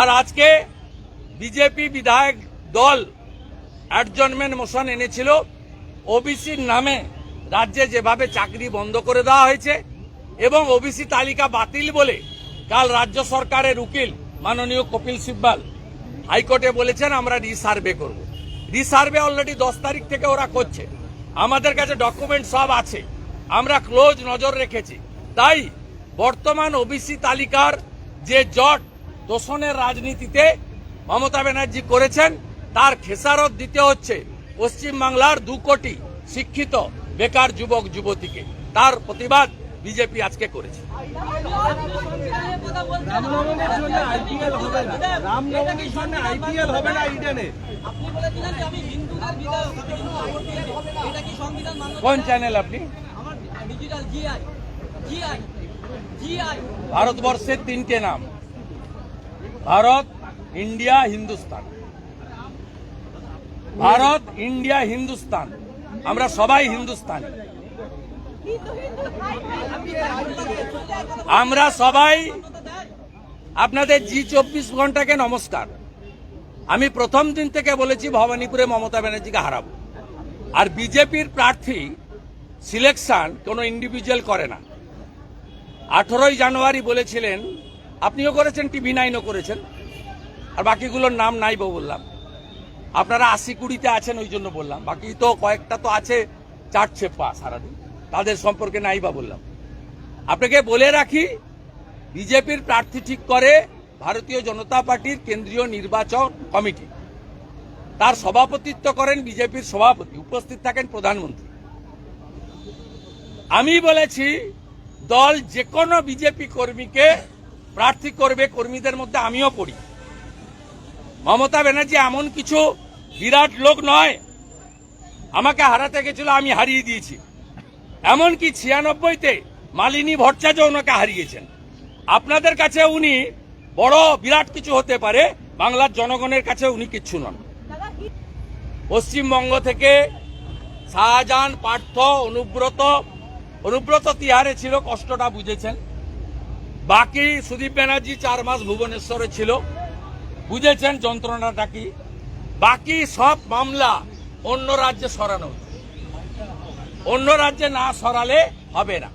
আর আজকে বিজেপি বিধায়ক দল অ্যাডজনমেন্ট মোশন এনেছিল। ওবিসির নামে রাজ্যে যেভাবে চাকরি বন্ধ করে দেওয়া হয়েছে এবং ওবিসি তালিকা বাতিল বলে কাল রাজ্য সরকারের উকিল মাননীয় কপিল সিব্বাল হাইকোর্টে বলেছেন, আমরা রিসার্ভে করব। রিসার্ভে অলরেডি দশ তারিখ থেকে ওরা করছে। আমাদের কাছে ডকুমেন্ট সব আছে। আমরা ক্লোজ নজর রেখেছি। তাই বর্তমান ওবিসি তালিকার যে জট তোষণের রাজনীতিতে মমতা ব্যানার্জি করেছেন তার খেসারত দিতে হচ্ছে পশ্চিমবাংলার দু কোটি শিক্ষিত বেকার যুবক যুবতীকে। তার প্রতিবাদ বিজেপি আজকে করেছে। কোন চ্যানেল আপনি? আমার ডিজিটাল জিআই জিআই জিআই ভারতবর্ষের তিনটে নাম। ভারত, ইন্ডিয়া, হিন্দুস্তান। ভারত, ইন্ডিয়া, হিন্দুস্তান। আমরা সবাই হিন্দুস্তানি। আমরা সবাই আপনাদের জি চব্বিশ ঘন্টাকে নমস্কার। আমি প্রথম দিন থেকে বলেছি ভবানীপুরে মমতা ব্যানার্জিকে হারাবো। আর বিজেপির প্রার্থী সিলেকশন কোনো ইন্ডিভিজুয়াল করে না। আঠেরোই জানুয়ারি বলেছিলেন আপনিও করেছেন, টিভি নাইনও করেছেন। আর বাকিগুলোর নাম নাই বললাম। আপনারা আশি কুড়িতে আছেন ওই জন্য বললাম। বাকি তো কয়েকটা তো আছে চারছে পা সারাদিন। তাদের সম্পর্কে নাই বা বললাম। আপনাকে বলে রাখি, বিজেপির প্রার্থী ঠিক করে ভারতীয় জনতা পার্টির কেন্দ্রীয় নির্বাচন কমিটি। তার সভাপতিত্ব করেন বিজেপির সভাপতি, উপস্থিত থাকেন প্রধানমন্ত্রী। আমি বলেছি, দল যে কোনো বিজেপি কর্মীকে প্রার্থী করবে কর্মীদের মধ্যে আমিও পড়ি মমতা ব্যানার্জি এমন কিছু বিরাট লোক নয়, আমাকে হারাতে গেছিল, আমি হারিয়ে দিয়েছি। এমনকি ছিয়ানব্বইতে মালিনী ভট্টাচার্য ওনাকে হারিয়েছেন? আপনাদের কাছে উনি বড় বিরাট কিছু হতে পারে, বাংলার জনগণের কাছে উনি কিচ্ছু নন। পশ্চিমবঙ্গ থেকে শাহজাহান পার্থ অনুব্রত অনুব্রত তিহারে ছিল, কষ্টটা বুঝেছেন। বাকি সুদীপ ব্যানার্জি চার মাস ভুবনেশ্বরে ছিল। বুঝেছেন যন্ত্রণাটা কি? বাকি সব মামলা অন্য রাজ্যে সরানো। অন্য রাজ্যে না সরালে হবে না।